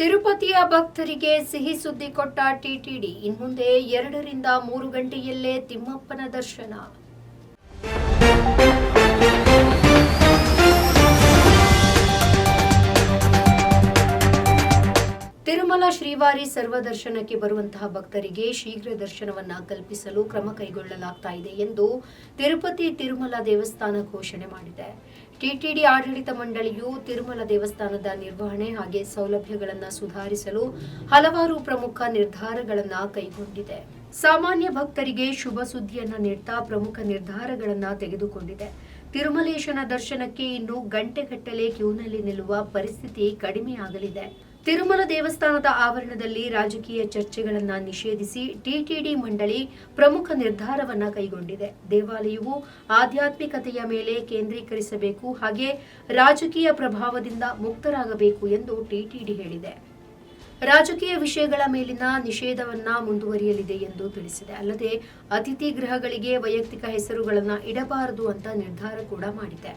ತಿರುಪತಿಯ ಭಕ್ತರಿಗೆ ಸಿಹಿ ಸುದ್ದಿ ಕೊಟ್ಟ ಟಿಟಿಡಿ ಇನ್ಮುಂದೆ ಎರಡರಿಂದ ಮೂರು ಗಂಟೆಯಲ್ಲೇ ತಿಮ್ಮಪ್ಪನ ದರ್ಶನ. ತಿರುಮಲ ಶ್ರೀವಾರಿ ಸರ್ವದರ್ಶನಕ್ಕೆ ಬರುವಂತಹ ಭಕ್ತರಿಗೆ ಶೀಘ್ರ ದರ್ಶನವನ್ನ ಕಲ್ಪಿಸಲು ಕ್ರಮ ಕೈಗೊಳ್ಳಲಾಗ್ತಾ ಇದೆ ಎಂದು ತಿರುಪತಿ ತಿರುಮಲ ದೇವಸ್ಥಾನ ಘೋಷಣೆ ಮಾಡಿದೆ. ಟಿಟಿಡಿ ಆಡಳಿತ ಮಂಡಳಿಯು ತಿರುಮಲ ದೇವಸ್ಥಾನದ ನಿರ್ವಹಣೆ ಹಾಗೆ ಸೌಲಭ್ಯಗಳನ್ನು ಸುಧಾರಿಸಲು ಹಲವಾರು ಪ್ರಮುಖ ನಿರ್ಧಾರಗಳನ್ನು ಕೈಗೊಂಡಿದೆ. ಸಾಮಾನ್ಯ ಭಕ್ತರಿಗೆ ಶುಭ ಸುದ್ದಿಯನ್ನು ನೀಡ್ತಾ ಪ್ರಮುಖ ನಿರ್ಧಾರಗಳನ್ನು ತೆಗೆದುಕೊಂಡಿದೆ. ತಿರುಮಲೇಶನ ದರ್ಶನಕ್ಕೆ ಇನ್ನು ಗಂಟೆಗಟ್ಟಲೆ ಕ್ಯೂನಲ್ಲಿ ನಿಲ್ಲುವ ಪರಿಸ್ಥಿತಿ ಕಡಿಮೆಯಾಗಲಿದೆ. ತಿರುಮಲ ದೇವಸ್ಥಾನದ ಆವರಣದಲ್ಲಿ ರಾಜಕೀಯ ಚರ್ಚೆಗಳನ್ನು ನಿಷೇಧಿಸಿ ಟಿಟಿಡಿ ಮಂಡಳಿ ಪ್ರಮುಖ ನಿರ್ಧಾರವನ್ನು ಕೈಗೊಂಡಿದೆ. ದೇವಾಲಯವು ಆಧ್ಯಾತ್ಮಿಕತೆಯ ಮೇಲೆ ಕೇಂದ್ರೀಕರಿಸಬೇಕು, ಹಾಗೆ ರಾಜಕೀಯ ಪ್ರಭಾವದಿಂದ ಮುಕ್ತರಾಗಬೇಕು ಎಂದು ಟಿಟಿಡಿ ಹೇಳಿದೆ. ರಾಜಕೀಯ ವಿಷಯಗಳ ಮೇಲಿನ ನಿಷೇಧವನ್ನ ಮುಂದುವರಿಯಲಿದೆ ಎಂದು ತಿಳಿಸಿದೆ. ಅಲ್ಲದೆ ಅತಿಥಿ ಗೃಹಗಳಿಗೆ ವೈಯಕ್ತಿಕ ಹೆಸರುಗಳನ್ನು ಇಡಬಾರದು ಅಂತ ನಿರ್ಧಾರ ಕೂಡ ಮಾಡಿದೆ.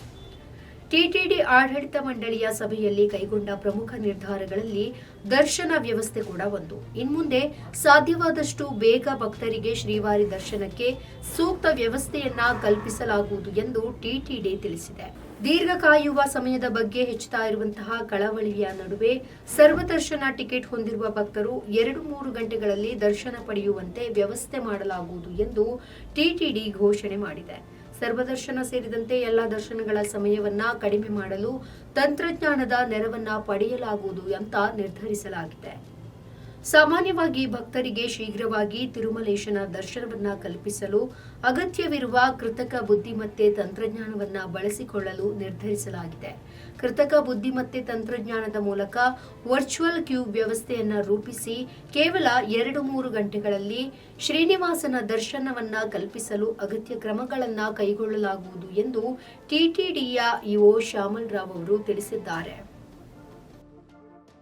ಟಿಟಿಡಿ ಆಡಳಿತ ಮಂಡಳಿಯ ಸಭೆಯಲ್ಲಿ ಕೈಗೊಂಡ ಪ್ರಮುಖ ನಿರ್ಧಾರಗಳಲ್ಲಿ ದರ್ಶನ ವ್ಯವಸ್ಥೆ ಕೂಡ ಒಂದು. ಇನ್ಮುಂದೆ ಸಾಧ್ಯವಾದಷ್ಟು ಬೇಗ ಭಕ್ತರಿಗೆ ಶ್ರೀವಾರಿ ದರ್ಶನಕ್ಕೆ ಸೂಕ್ತ ವ್ಯವಸ್ಥೆಯನ್ನ ಕಲ್ಪಿಸಲಾಗುವುದು ಎಂದು ಟಿಟಿಡಿ ತಿಳಿಸಿದೆ. ದೀರ್ಘ ಕಾಯುವ ಸಮಯದ ಬಗ್ಗೆ ಹೆಚ್ಚುತ್ತಾ ಇರುವಂತಹ ಕಳವಳಿಯ ನಡುವೆ ಸರ್ವದರ್ಶನ ಟಿಕೆಟ್ ಹೊಂದಿರುವ ಭಕ್ತರು ಎರಡು ಮೂರು ಗಂಟೆಗಳಲ್ಲಿ ದರ್ಶನ ಪಡೆಯುವಂತೆ ವ್ಯವಸ್ಥೆ ಮಾಡಲಾಗುವುದು ಎಂದು ಟಿಟಿಡಿ ಘೋಷಣೆ ಮಾಡಿದೆ. ಸರ್ವದರ್ಶನ ಸೇರಿದಂತೆ ಎಲ್ಲ ದರ್ಶನಗಳ ಸಮಯವನ್ನ ಕಡಿಮೆ ಮಾಡಲು ತಂತ್ರಜ್ಞಾನದ ನೆರವನ್ನ ಪಡೆಯಲಾಗುವುದು ಅಂತ ನಿರ್ಧರಿಸಲಾಗಿದೆ. ಸಾಮಾನ್ಯವಾಗಿ ಭಕ್ತರಿಗೆ ಶೀಘ್ರವಾಗಿ ತಿರುಮಲೇಶನ ದರ್ಶನವನ್ನ ಕಲ್ಪಿಸಲು ಅಗತ್ಯವಿರುವ ಕೃತಕ ಬುದ್ಧಿಮತ್ತೆ ತಂತ್ರಜ್ಞಾನವನ್ನ ಬಳಸಿಕೊಳ್ಳಲು ನಿರ್ಧರಿಸಲಾಗಿದೆ. ಕೃತಕ ಬುದ್ಧಿಮತ್ತೆ ತಂತ್ರಜ್ಞಾನದ ಮೂಲಕ ವರ್ಚುವಲ್ ಕ್ಯೂ ವ್ಯವಸ್ಥೆಯನ್ನ ರೂಪಿಸಿ ಕೇವಲ ಎರಡು ಮೂರು ಗಂಟೆಗಳಲ್ಲಿ ಶ್ರೀನಿವಾಸನ ದರ್ಶನವನ್ನ ಕಲ್ಪಿಸಲು ಅಗತ್ಯ ಕ್ರಮಗಳನ್ನ ಕೈಗೊಳ್ಳಲಾಗುವುದು ಎಂದು ಟಿಟಿಡಿಯ ಇಒ ಶ್ಯಾಮಲ್ ರಾವ್ ಅವರು ತಿಳಿಸಿದ್ದಾರೆ.